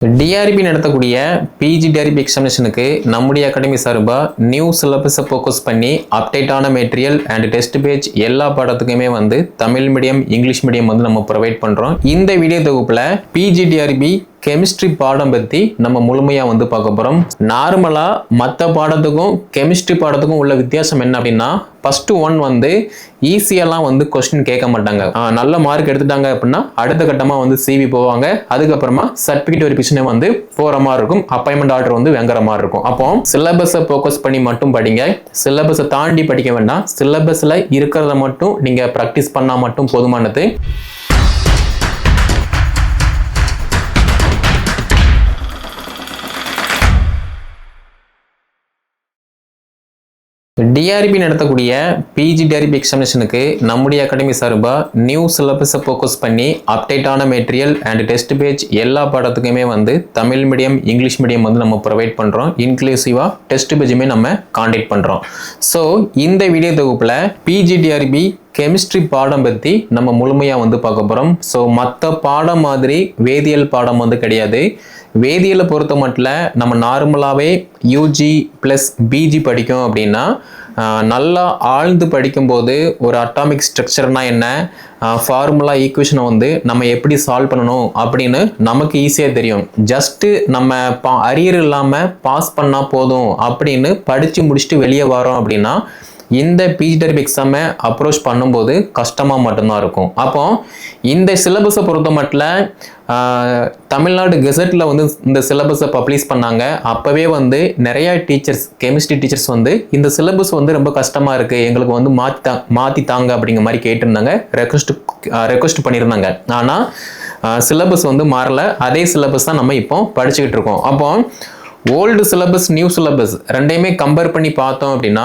TRP நடத்தக்கூடிய PG TRP எக்ஸாமினேஷனுக்கு நம்முடைய academy சார்பாக நியூ சிலபஸை ஃபோக்கஸ் பண்ணி அப்டேட்டான மெட்டீரியல் அண்ட் டெஸ்ட் பேஜ் எல்லா பாடத்துக்குமே வந்து தமிழ் மீடியம் இங்கிலீஷ் மீடியம் வந்து நம்ம ப்ரொவைட் பண்ணுறோம் இந்த வீடியோ தொகுப்பில் பிஜி டிஆர்பி கெமிஸ்ட்ரி பாடம் பற்றி நம்ம முழுமையாக வந்து பார்க்க போகிறோம் நார்மலாக மற்ற பாடத்துக்கும் கெமிஸ்ட்ரி பாடத்துக்கும் உள்ள வித்தியாசம் என்ன அப்படின்னா ஃபஸ்ட்டு ஒன் வந்து ஈஸியெல்லாம் வந்து கொஸ்டின் கேட்க மாட்டாங்க. நல்ல மார்க் எடுத்துட்டாங்க அப்படின்னா அடுத்த கட்டமாக வந்து சிவி போவாங்க. அதுக்கப்புறமா சர்டிஃபிகேட் வெரிஃபிகேஷனே வந்து போகிற மாதிரி இருக்கும். அப்பாயின்மெண்ட் ஆர்டர் வந்து வெங்குற மாதிரி இருக்கும். அப்போ சிலபஸை ஃபோக்கஸ் பண்ணி மட்டும் படிங்க. சிலபஸை தாண்டி படிக்க வேண்டாம். சிலபஸில் இருக்கிறத மட்டும் நீங்கள் ப்ராக்டிஸ் பண்ணால் மட்டும் போதுமானது. டிஆர்பி நடத்தக்கூடிய பிஜி டிஆர்பி எக்ஸாமினேஷனுக்கு நம்முடைய அகாடமி சார்பாக நியூ சிலபஸை ஃபோக்கஸ் பண்ணி அப்டேட்டான மெட்டீரியல் அண்ட் டெஸ்ட் பேஜ் எல்லா பாடத்துக்குமே வந்து தமிழ் மீடியம் இங்கிலீஷ் மீடியம் வந்து நம்ம ப்ரொவைட் பண்ணுறோம் இன்க்ளூசிவாக டெஸ்ட் பேஜுமே நம்ம காண்டாக்ட் பண்ணுறோம் ஸோ இந்த வீடியோ தொகுப்பில் பிஜி டிஆர்பி கெமிஸ்ட்ரி பாடம் பற்றி நம்ம முழுமையாக வந்து பார்க்க போகிறோம் ஸோ மற்ற பாடம் மாதிரி வேதியியல் பாடம் வந்து கிடையாது. வேதியியலை பொறுத்த மட்டும் நம்ம நார்மலாகவே யூஜி ப்ளஸ் பிஜி படிக்கும் அப்படின்னா நல்லா ஆழ்ந்து படிக்கும்போது ஒரு அட்டாமிக் ஸ்ட்ரக்சர்னா என்ன? ஃபார்முலா ஈக்குவேஷனை வந்து நம்ம எப்படி சால்வ் பண்ணணும் அப்படின்னு நமக்கு ஈஸியாக தெரியும். ஜஸ்ட்டு நம்ம பா அரியர் இல்லாமல் பாஸ் பண்ணால் போதும் அப்படின்னு படித்து முடிச்சுட்டு வெளியே வரோம் அப்படின்னா இந்த பிஜிடெரிப் எக்ஸாமை அப்ரோச் பண்ணும்போது கஷ்டமாக மட்டும்தான் இருக்கும். அப்போ இந்த சிலபஸை பொறுத்த மட்டும் தமிழ்நாடு கெசட்டில் வந்து இந்த சிலபஸை பப்ளிஷ் பண்ணாங்க. அப்போவே வந்து நிறைய டீச்சர்ஸ் கெமிஸ்ட்ரி டீச்சர்ஸ் வந்து இந்த சிலபஸ் வந்து ரொம்ப கஷ்டமாக இருக்குது எங்களுக்கு வந்து மாற்றி தா மாற்றி தாங்க அப்படிங்கிற மாதிரி கேட்டிருந்தாங்க. ரெக்வஸ்ட் ரெக்வஸ்ட் பண்ணியிருந்தாங்க. ஆனால் சிலபஸ் வந்து மாறல. அதே சிலபஸ் தான் நம்ம இப்போ படிச்சுக்கிட்டு இருக்கோம். அப்போ ஓல்டு சிலபஸ் நியூ சிலபஸ் ரெண்டையுமே கம்பேர் பண்ணி பார்த்தோம் அப்படின்னா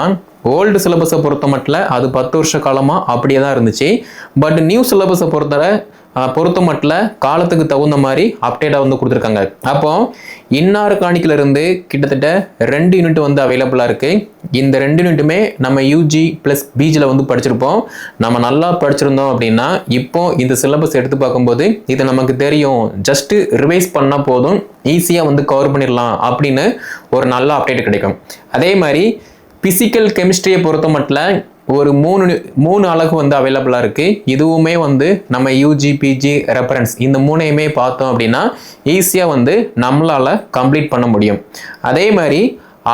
ஓல்டு சிலபஸை பொறுத்த மட்டும் அது பத்து வருஷ காலமாக அப்படியே தான் இருந்துச்சு. பட் நியூ சிலபஸை பொறுத்தவரை பொறுத்த மட்டில் காலத்துக்கு தகுந்த மாதிரி அப்டேட்டாக வந்து கொடுத்துருக்காங்க. அப்போ இன்னார் காணிக்கிலிருந்து கிட்டத்தட்ட ரெண்டு யூனிட் வந்து அவைலபிளாக இருக்குது இந்த ரெண்டு யூனிட்டுமே நம்ம யூஜி ப்ளஸ் பிஜியில் வந்து படிச்சிருப்போம். நம்ம நல்லா படிச்சிருந்தோம் அப்படின்னா இப்போ இந்த சிலபஸ் எடுத்து பார்க்கும்போது இது நமக்கு தெரியும். ஜஸ்ட்டு ரிவைஸ் பண்ணால் போதும். ஈஸியாக வந்து கவர் பண்ணிடலாம் அப்படின்னு ஒரு நல்ல அப்டேட் கிடைக்கும். அதே மாதிரி ஃபிசிக்கல் கெமிஸ்ட்ரியை பொறுத்த மட்டும் ஒரு மூணு மூணு அழகு வந்து அவைலபிளாக இருக்குது இதுவுமே வந்து நம்ம யூஜி பிஜி ரெஃபரன்ஸ் இந்த மூணையுமே பார்த்தோம் அப்படின்னா ஈஸியாக வந்து நம்மளால் கம்ப்ளீட் பண்ண முடியும். அதே மாதிரி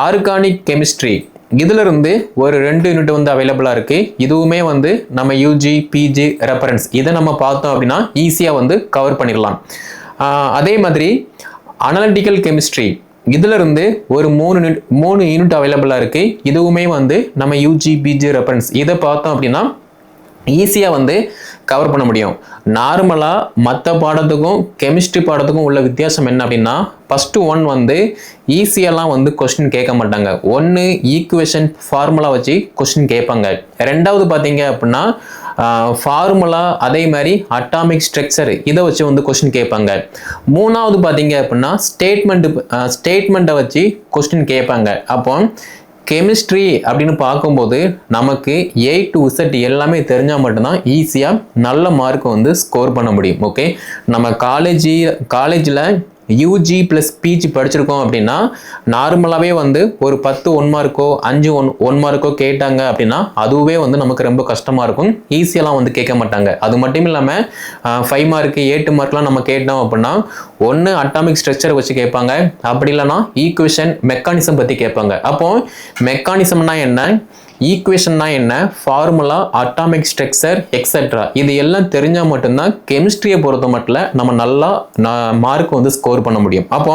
ஆர்கானிக் கெமிஸ்ட்ரி இதிலிருந்து ஒரு ரெண்டு யூனிட் வந்து அவைலபிளாக இருக்குது இதுவுமே வந்து நம்ம யூஜி பிஜி ரெஃபரன்ஸ் இதை நம்ம பார்த்தோம் அப்படின்னா ஈஸியாக வந்து கவர் பண்ணிடலாம். அதே மாதிரி அனலிட்டிக்கல் கெமிஸ்ட்ரி இதுல இருந்து ஒரு மூணு மூணு யூனிட் அவைலபிளாக இருக்குது இதுவுமே வந்து நம்ம யூஜி பிஜி ரெஃபரன்ஸ் இதை பார்த்தோம் அப்படின்னா ஈஸியாக வந்து கவர் பண்ண முடியும். நார்மலாக மற்ற பாடத்துக்கும் கெமிஸ்ட்ரி பாடத்துக்கும் உள்ள வித்தியாசம் என்ன அப்படின்னா ஃபஸ்ட்டு ஒன் வந்து ஈஸியெல்லாம் வந்து கொஸ்டின் கேட்க மாட்டாங்க. ஒன்று ஈக்குவேஷன் ஃபார்முலா வச்சு கொஸ்டின் கேட்பாங்க. ரெண்டாவது பார்த்தீங்க அப்படின்னா ஃபார்முலா அதே மாதிரி அட்டாமிக் ஸ்ட்ரக்சர் இதை வச்சு வந்து கொஸ்டின் கேட்பாங்க. மூணாவது பார்த்தீங்க அப்படின்னா ஸ்டேட்மெண்ட்டு ஸ்டேட்மெண்ட்டை வச்சு கொஸ்டின் கேட்பாங்க. அப்போ கெமிஸ்ட்ரி அப்படின்னு பார்க்கும்போது நமக்கு ஏ டு உசட் எல்லாமே தெரிஞ்சால் மட்டும்தான் ஈஸியாக நல்ல மார்க் வந்து ஸ்கோர் பண்ண முடியும் ஓகே நம்ம காலேஜி காலேஜில் யூஜி ப்ளஸ் பிஜி படிச்சிருக்கோம் அப்படின்னா நார்மலாகவே வந்து ஒரு பத்து ஒன் மார்க்கோ அஞ்சு ஒன் ஒன் மார்க்கோ கேட்டாங்க அப்படின்னா அதுவே வந்து நமக்கு ரொம்ப கஷ்டமாக இருக்கும். ஈஸியெல்லாம் வந்து கேட்க மாட்டாங்க. அது மட்டும் இல்லாமல் ஃபைவ் மார்க்கு எயிட்டு மார்க்லாம் நம்ம கேட்டோம் அப்படின்னா ஒன்று அட்டாமிக் ஸ்ட்ரக்சர் வச்சு கேட்பாங்க. அப்படி இல்லைன்னா ஈக்குவேஷன் மெக்கானிசம் பற்றி கேட்பாங்க. அப்போ மெக்கானிசம்னா என்ன? ஈக்குவேஷன்னா என்ன? ஃபார்முலா அட்டாமிக் ஸ்ட்ரக்சர் எக்ஸெட்ரா இது எல்லாம் தெரிஞ்சால் மட்டும்தான் கெமிஸ்ட்ரியை பொறுத்த மட்டும் நம்ம நல்லா மார்க் வந்து ஸ்கோர் பண்ண முடியும். அப்போ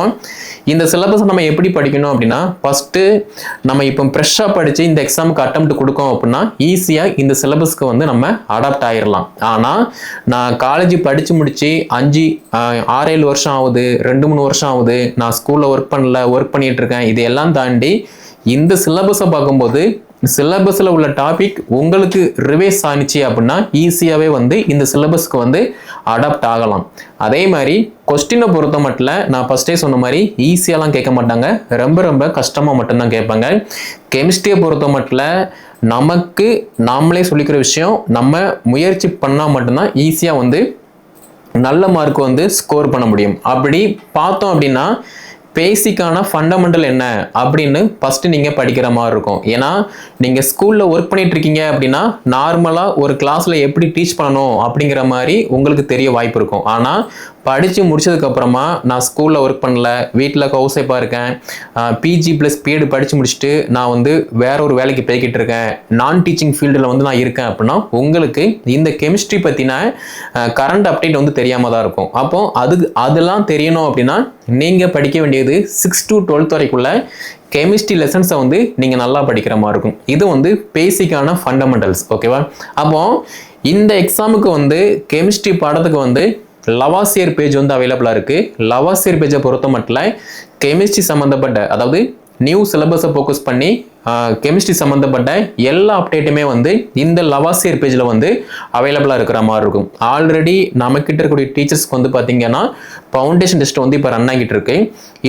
இந்த சிலபஸ் நம்ம எப்படி படிக்கணும் அப்படின்னா ஃபஸ்ட்டு நம்ம இப்போ ஃப்ரெஷ்ஷாக படித்து இந்த எக்ஸாமுக்கு அட்டம் கொடுக்கோம் அப்படின்னா ஈஸியாக இந்த சிலபஸ்க்கு வந்து நம்ம அடாப்ட் ஆயிடலாம் ஆனால் நான் காலேஜ் படித்து முடித்து அஞ்சு ஆறு ஆறேழு வருஷம் ஆகுது ரெண்டு மூணு வருஷம் ஆகுது நான் ஸ்கூலில் ஒர்க் பண்ணல ஒர்க் பண்ணிகிட்ருக்கேன் இருக்கேன் இதையெல்லாம் தாண்டி இந்த சிலபஸை பார்க்கும்போது சிலபஸில் உள்ள டாபிக் உங்களுக்கு ரிவைஸ் ஆனிச்சு அப்படின்னா ஈஸியாகவே வந்து இந்த சிலபஸ்க்கு வந்து அடாப்ட் ஆகலாம். அதே மாதிரி கொஸ்டினை பொறுத்த மட்டும் நான் ஃபஸ்ட்டே சொன்ன மாதிரி ஈஸியாலாம் கேட்க மாட்டாங்க. ரொம்ப ரொம்ப கஷ்டமாக மட்டும்தான் கேட்பாங்க. கெமிஸ்ட்ரியை பொறுத்த மட்டும் நமக்கு நாமளே சொல்லிக்கிற விஷயம் நம்ம முயற்சி பண்ணால் மட்டும்தான் ஈஸியாக வந்து நல்ல மார்க் வந்து ஸ்கோர் பண்ண முடியும். அப்படி பார்த்தோம் அப்படின்னா பேசிக்கான ஃபண்டமெண்டல் என்ன அப்படின்னு ஃபஸ்ட்டு நீங்கள் படிக்கிற மாதிரி இருக்கும். ஏன்னா நீங்கள் ஸ்கூலில் ஒர்க் பண்ணிட்டு இருக்கீங்க அப்படின்னா நார்மலாக ஒரு கிளாஸில் எப்படி டீச் பண்ணணும் அப்படிங்கிற மாதிரி உங்களுக்கு தெரிய வாய்ப்பு இருக்கும். ஆனால் படித்து முடிச்சதுக்கப்புறமா நான் ஸ்கூலில் ஒர்க் பண்ணல. வீட்டில் ஹவுஸ் ஒய்ஃபாக இருக்கேன். பிஜி ப்ளஸ் பிஎட் படித்து முடிச்சுட்டு நான் வந்து வேற ஒரு வேலைக்கு போய்கிட்டு இருக்கேன். நான் டீச்சிங் ஃபீல்டில் வந்து நான் இருக்கேன் அப்படின்னா உங்களுக்கு இந்த கெமிஸ்ட்ரி பற்றின கரண்ட் அப்டேட் வந்து தெரியாமல் தான் இருக்கும். அப்போ அது அதெல்லாம் தெரியணும் அப்படின்னா நீங்கள் படிக்க வேண்டியது சிக்ஸ் டு டுவெல்த் வரைக்குள்ள கெமிஸ்ட்ரி லெசன்ஸை வந்து நீங்கள் நல்லா படிக்கிற மாதிரி இருக்கும். இது வந்து பேசிக்கான ஃபண்டமெண்டல்ஸ் ஓகேவா அப்போது இந்த எக்ஸாமுக்கு வந்து கெமிஸ்ட்ரி பாடத்துக்கு வந்து லவாசியர் பேஜ் வந்து அவைலபிளாக இருக்குது லவாசியர் பேஜை பொறுத்த மட்டும் கெமிஸ்ட்ரி சம்மந்தப்பட்ட அதாவது நியூ சிலபஸை ஃபோக்கஸ் பண்ணி கெமிஸ்ட்ரி சம்மந்தப்பட்ட எல்லா அப்டேட்டுமே வந்து இந்த லவாசியர் பேஜில் வந்து அவைலபிளாக இருக்கிற மாதிரி இருக்கும். ஆல்ரெடி நம்மக்கிட்ட இருக்கக்கூடிய டீச்சர்ஸ்க்கு வந்து பார்த்தீங்கன்னா ஃபவுண்டேஷன் டெஸ்ட் வந்து இப்போ ரன் ஆகிட்டு இருக்கு.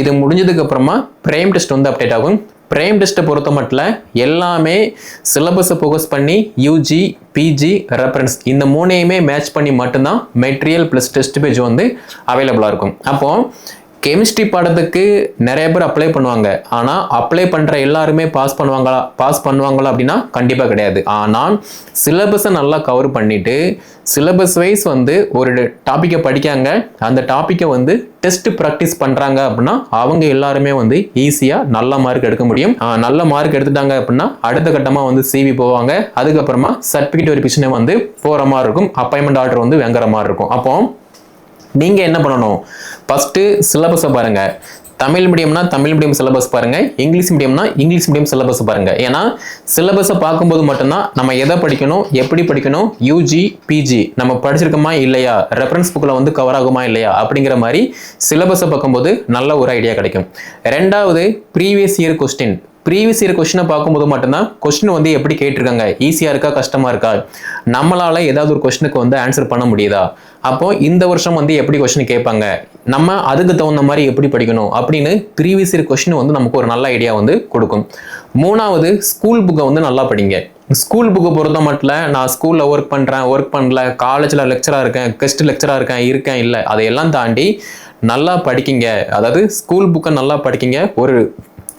இது முடிஞ்சதுக்கு அப்புறமா பிரைம் டெஸ்ட் வந்து அப்டேட் ஆகும். பிரைம் டெஸ்ட்டை பொறுத்த மட்டும் எல்லாமே சிலபஸை ஃபோக்கஸ் பண்ணி யூஜி பிஜி ரெஃபரன்ஸ் இந்த மூணையுமே மேட்ச் பண்ணி மட்டும்தான் மெட்டீரியல் ப்ளஸ் டெஸ்ட் பேஜ் வந்து அவைலபிளாக இருக்கும். அப்போது கெமிஸ்ட்ரி பாடத்துக்கு நிறைய பேர் அப்ளை பண்ணுவாங்க. ஆனால் அப்ளை பண்ணுற எல்லாருமே பாஸ் பண்ணுவாங்களா பாஸ் பண்ணுவாங்களா அப்படின்னா கண்டிப்பாக கிடையாது. ஆனால் சிலபஸை நல்லா கவர் பண்ணிவிட்டு சிலபஸ் வைஸ் வந்து ஒரு டாப்பிக்கை படிக்காங்க. அந்த டாப்பிக்கை வந்து டெஸ்ட் ப்ராக்டிஸ் பண்ணுறாங்க அப்படின்னா அவங்க எல்லாருமே வந்து ஈஸியாக நல்ல மார்க் எடுக்க முடியும். நல்ல மார்க் எடுத்துட்டாங்க அப்படின்னா அடுத்த கட்டமாக வந்து சிவி போவாங்க. அதுக்கப்புறமா சர்டிஃபிகேட் வெரிஃபிகேஷனே வந்து போகிற மாதிரி இருக்கும். அப்பாயின்மெண்ட் ஆர்டர் வந்து வாங்குற மாதிரி இருக்கும். அப்போ நீங்கள் என்ன பண்ணணும்? ஃபஸ்ட்டு சிலபஸை பாருங்கள் தமிழ் மீடியம்னா தமிழ் மீடியம் சிலபஸ் பாருங்க. இங்கிலீஷ் மீடியம்னா இங்கிலீஷ் மீடியம் சிலபஸ் பாருங்கள் ஏன்னா சிலபஸை பார்க்கும்போது மட்டும்தான் நம்ம எதை படிக்கணும் எப்படி படிக்கணும்? யூஜி பிஜி நம்ம படிச்சிருக்கோமா இல்லையா? ரெஃபரன்ஸ் புக்கில் வந்து கவர் ஆகுமா இல்லையா? அப்படிங்கிற மாதிரி சிலபஸை பார்க்கும்போது நல்ல ஒரு ஐடியா கிடைக்கும். ரெண்டாவது previous year question previous year கொஸ்டினை பார்க்கும்போது மட்டும்தான் கொஸ்டின் வந்து எப்படி கேட்டிருக்காங்க? ஈஸியாக இருக்கா? கஷ்டமாக இருக்கா? நம்மளால் ஏதாவது ஒரு கொஸ்டினுக்கு வந்து ஆன்சர் பண்ண முடியுதா? அப்போ இந்த வருஷம் வந்து எப்படி கொஸ்டின் கேட்பாங்க? நம்ம அதுக்கு தகுந்த மாதிரி எப்படி படிக்கணும்? அப்படின்னு ப்ரீவியஸ் இயர் கொஸ்டின் வந்து நமக்கு ஒரு நல்ல ஐடியா வந்து கொடுக்கும். மூணாவது ஸ்கூல் புக்கை வந்து நல்லா படிங்க. ஸ்கூல் புக்கை பொறுத்த மட்டும் நான் ஸ்கூலில் ஒர்க் பண்ணுறேன் ஒர்க் பண்ணல காலேஜில் லெக்சராக இருக்கேன் கெஸ்ட் லெக்சராக இருக்கேன் இருக்கேன் இல்லை. அதையெல்லாம் தாண்டி நல்லா படிக்கிங்க. அதாவது ஸ்கூல் புக்கை நல்லா படிக்கிங்க. ஒரு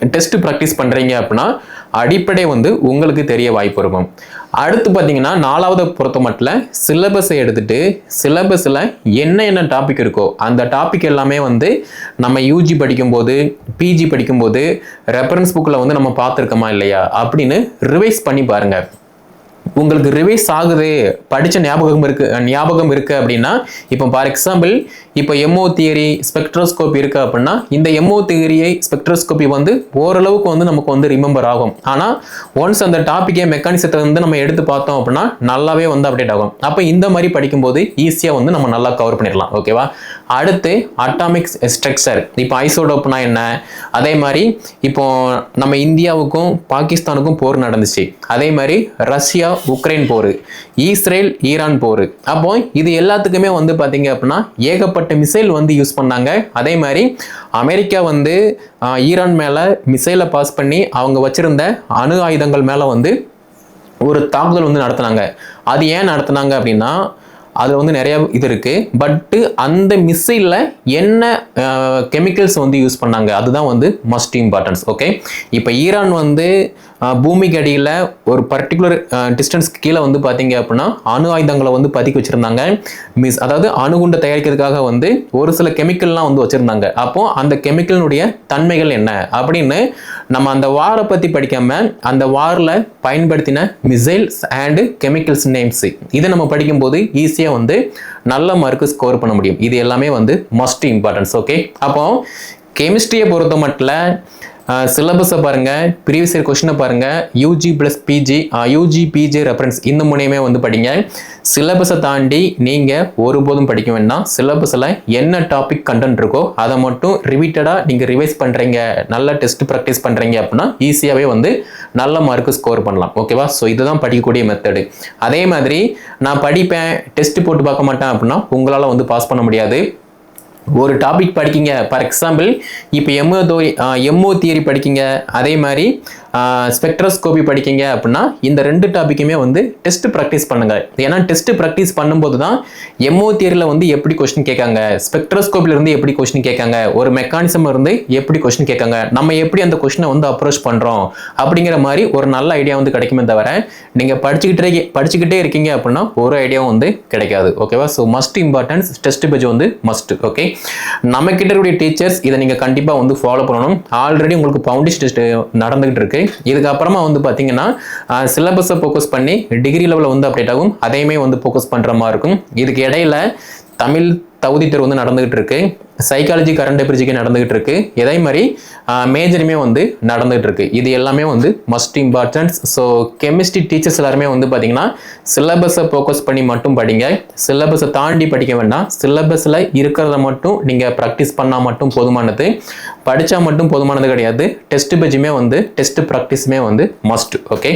டெஸ்ட் ப்ராக்டிஸ் பண்ணுறீங்க அப்படின்னா அடிப்படை வந்து உங்களுக்கு தெரிய வாய்ப்பு இருக்கும். அடுத்து பார்த்தீங்கன்னா நாலாவது பொறுத்த மட்டும் சிலபஸை எடுத்துகிட்டு சிலபஸில் என்ன என்ன டாபிக் இருக்கோ அந்த டாபிக் எல்லாமே வந்து நம்ம யூஜி படிக்கும்போது பிஜி படிக்கும்போது ரெஃபரன்ஸ் புக்கில் வந்து நம்ம பார்த்துருக்கோமா இல்லையா அப்படின்னு ரிவைஸ் பண்ணி பாருங்கள் உங்களுக்கு ரிவைஸ் ஆகுது படித்த ஞாபகம் இருக்கு ஞாபகம் இருக்கு அப்படின்னா இப்போ ஃபார் எக்ஸாம்பிள் இப்போ எம்ஓ தியரி ஸ்பெக்ட்ரோஸ்கோப் இருக்கு அப்படின்னா இந்த எம்ஓ தியரியை ஸ்பெக்ட்ரோஸ்கோப்பி வந்து ஓரளவுக்கு வந்து நமக்கு வந்து ரிமெம்பர் ஆகும். ஆனால் ஒன்ஸ் அந்த டாப்பிக்கே மெக்கானிசத்தை வந்து நம்ம எடுத்து பார்த்தோம் அப்படின்னா நல்லாவே வந்து அப்டேட் ஆகும். அப்போ இந்த மாதிரி படிக்கும்போது ஈஸியாக வந்து நம்ம நல்லா கவர் பண்ணிடலாம். ஓகேவா அடுத்து அட்டாமிக் ஸ்ட்ரக்சர் இப்போ ஐசோடோப்னா என்ன? அதே மாதிரி இப்போ நம்ம இந்தியாவுக்கும் பாகிஸ்தானுக்கும் போர் நடந்துச்சு. அதே மாதிரி ரஷ்யா உக்ரைன் போர் இஸ்ரேல் ஈரான் போர். அப்போ இது எல்லாத்துக்குமே வந்து பார்த்தீங்க அப்படின்னா ஏகப்பட்ட மிசைல் வந்து யூஸ் பண்ணாங்க. அதே மாதிரி அமெரிக்கா வந்து ஈரான் மேலே மிசைலை பாஸ் பண்ணி அவங்க வச்சிருந்த அணு ஆயுதங்கள் மேலே வந்து ஒரு தாக்குதல் வந்து நடத்துனாங்க. அது ஏன் நடத்துனாங்க அப்படின்னா அதில் வந்து நிறைய இது இருக்கு. பட்டு அந்த மிசைலில் என்ன கெமிக்கல்ஸ் வந்து யூஸ் பண்ணாங்க? அதுதான் வந்து மஸ்ட் இம்பார்ட்டன்ஸ் ஓகே இப்போ ஈரான் வந்து பூமிக்கு அடியில் ஒரு பர்டிகுலர் டிஸ்டன்ஸ்க்கு கீழே வந்து பார்த்தீங்க அப்படின்னா அணு ஆயுதங்களை வந்து பதுக்கி வச்சுருந்தாங்க. மிஸ் அதாவது அணுகுண்டை தயாரிக்கிறதுக்காக வந்து ஒரு சில கெமிக்கல்லாம் வந்து வச்சுருந்தாங்க. அப்போது அந்த கெமிக்கலினுடைய தன்மைகள் என்ன? அப்படின்னு நம்ம அந்த வாரை பற்றி படிக்காமல் அந்த வாரில் பயன்படுத்தின மிசைல்ஸ் அண்டு கெமிக்கல்ஸ் நேம்ஸ் இதை நம்ம படிக்கும்போது ஈஸியாக வந்து நல்ல மார்க்கு ஸ்கோர் பண்ண முடியும். இது எல்லாமே வந்து மஸ்ட் இம்பார்ட்டன்ஸ் ஓகே அப்போ கெமிஸ்ட்ரியை பொறுத்த மட்டும் சிலபஸை பாருங்க ப்ரீவியஸ் இயர் கொஸ்டினை பாருங்க. UG plus PG UG PG reference இந்த மூலியமே வந்து படிங்க. சிலபஸை தாண்டி நீங்கள் ஒருபோதும் படிக்க வேண்டாம். சிலபஸில் என்ன டாபிக் கண்டென்ட் இருக்கோ அதை மட்டும் ரிப்பீட்டடாக நீங்கள் ரிவைஸ் பண்ணுறீங்க நல்ல டெஸ்ட் ப்ராக்டிஸ் பண்ணுறீங்க அப்படின்னா ஈஸியாகவே வந்து நல்ல மார்க்கு ஸ்கோர் பண்ணலாம். ஓகேவா ஸோ இதுதான் படிக்கக்கூடிய மெத்தடு அதே மாதிரி நான் படிப்பேன் டெஸ்ட் போட்டு பார்க்க மாட்டேன் அப்படின்னா உங்களால் வந்து பாஸ் பண்ண முடியாது. ஒரு டாபிக் படிக்கிங்க. ஃபார் எக்ஸாம்பிள் இப்போ எம்ஓ தோ எம்ஓ தியரி படிக்கீங்க. அதே மாதிரி ஸ்பெக்ட்ரோஸ்கோபி படிக்கீங்க அப்படின்னா இந்த ரெண்டு டாப்பிக்குமே வந்து டெஸ்ட் ப்ராக்டிஸ் பண்ணுங்க. ஏன்னா டெஸ்ட் ப்ராக்டிஸ் பண்ணும்போது தான் எம்ஓ தியரியில் வந்து எப்படி கொஸ்டின் கேட்காங்க ஸ்பெக்ட்ரோஸ்கோப்பில் இருந்து எப்படி கொஸ்டின் கேட்காங்க ஒரு மெக்கானிசம் இருந்து எப்படி கொஸ்டின் கேட்காங்க நம்ம எப்படி அந்த கொஸ்டினை வந்து அப்ரோச் பண்ணுறோம் அப்படிங்கிற மாதிரி ஒரு நல்ல ஐடியா வந்து கிடைக்குமே தவிர நீங்கள் படிச்சுக்கிட்டே படிச்சுக்கிட்டே இருக்கீங்க அப்படின்னா ஒரு ஐடியாவும் வந்து கிடைக்காது. ஓகேவா so must importance test page வந்து மஸ்ட் ஓகே நம்ம கிட்ட இருக்கக்கூடிய டீச்சர்ஸ் இதை நீங்கள் கண்டிப்பாக வந்து ஃபாலோ பண்ணணும். ஆல்ரெடி உங்களுக்கு ஃபவுண்டேஷன் டெஸ்ட் நடந்துகிட்டு இருக்கு. இதுக்கப்புறமா வந்து பார்த்தீங்கன்னா சிலபஸை ஃபோக்கஸ் பண்ணி டிகிரி லெவலில் வந்து அப்டேட் ஆகும். அதையுமே வந்து ஃபோக்கஸ் பண்ணுற மாதிரி இருக்கும். இதுக்கு இடையில தமிழ் தகுதி தேர்வு வந்து நடந்துகிட்டு இருக்கு. சைக்காலஜி கரண்ட் அஃபேர்ஸுக்கு நடந்துகிட்டு இருக்கு இதே மாதிரி மேஜருமே வந்து நடந்துகிட்டு இருக்கு இது எல்லாமே வந்து must importance so chemistry teachers எல்லாருமே வந்து பார்த்தீங்கன்னா சிலபஸை ஃபோக்கஸ் பண்ணி மட்டும் படிங்க. சிலபஸை தாண்டி படிக்க வேண்டாம். சிலபஸில் இருக்கிறத மட்டும் நீங்கள் ப்ராக்டிஸ் பண்ணால் மட்டும் போதுமானது. படித்தா மட்டும் போதுமானது கிடையாது. டெஸ்ட் பேஜுமே வந்து டெஸ்ட் ப்ராக்டிஸுமே வந்து மஸ்ட் ஓகே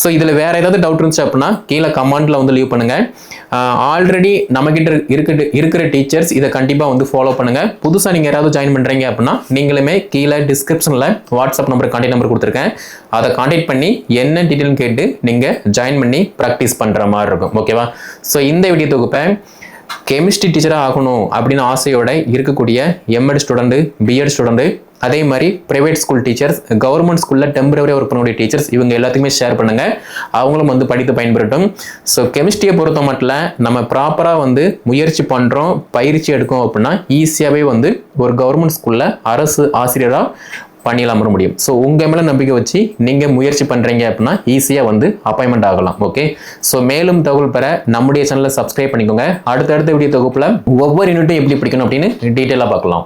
ஸோ இதில் வேறு ஏதாவது டவுட் இருந்துச்சு அப்படின்னா கீழே கமெண்ட்டில் வந்து லீவ் பண்ணுங்கள் ஆல்ரெடி நம்மக்கிட்ட இருக்கிற இருக்கிற டீச்சர்ஸ் இதை கண்டிப்பாக வந்து ஃபாலோ பண்ணுங்கள் புதுசாக நீங்கள் யாராவது ஜாயின் பண்ணுறீங்க அப்படின்னா நீங்களுமே கீழே டிஸ்கிரிப்ஷனில் வாட்ஸ்அப் நம்பர் கான்டாக்ட் நம்பர் கொடுத்துருக்கேன். அதை கான்டாக்ட் பண்ணி என்ன டீட்டெயில்னு கேட்டு நீங்கள் ஜாயின் பண்ணி ப்ராக்டிஸ் பண்ணுற மாதிரி இருக்கும். ஓகேவா ஸோ இந்த வீடியோ தொகுப்பை கெமிஸ்ட்ரி டீச்சராக ஆகணும் அப்படின்னு ஆசையோட இருக்கக்கூடிய எம்எட் ஸ்டூடெண்ட்டு பிஎட் ஸ்டூடெண்ட்டு அதே மாதிரி ப்ரைவேட் ஸ்கூல் டீச்சர்ஸ் கவர்மெண்ட் ஸ்கூலில் டெம்பரவரி ஒர்க் பண்ணக்கூடிய டீச்சர்ஸ் இவங்க எல்லாத்துக்குமே ஷேர் பண்ணுங்கள் அவங்களும் வந்து படித்து பயன்பெறட்டும். ஸோ கெமிஸ்ட்ரியை பொறுத்த மட்டும் நம்ம ப்ராப்பராக வந்து முயற்சி பண்ணுறோம் பயிற்சி எடுக்கும் அப்படின்னா ஈஸியாகவே வந்து ஒரு கவர்மெண்ட் ஸ்கூலில் அரசு ஆசிரியராக பண்ணிடலாம் வர முடியும். ஸோ உங்கள் மேலே நம்பிக்கை வச்சு நீங்கள் முயற்சி பண்ணுறீங்க அப்படின்னா ஈஸியாக வந்து அப்பாயின்மெண்ட் ஆகலாம் ஓகே ஸோ மேலும் தகவல் பெற நம்முடைய சேனலை சப்ஸ்கிரைப் பண்ணிக்கோங்க. அடுத்தடுத்த வீடியோ தொகுப்பில் ஒவ்வொரு யூனிட்டும் எப்படி பிடிக்கணும் அப்படின்னு டீட்டெயிலாக பார்க்கலாம்.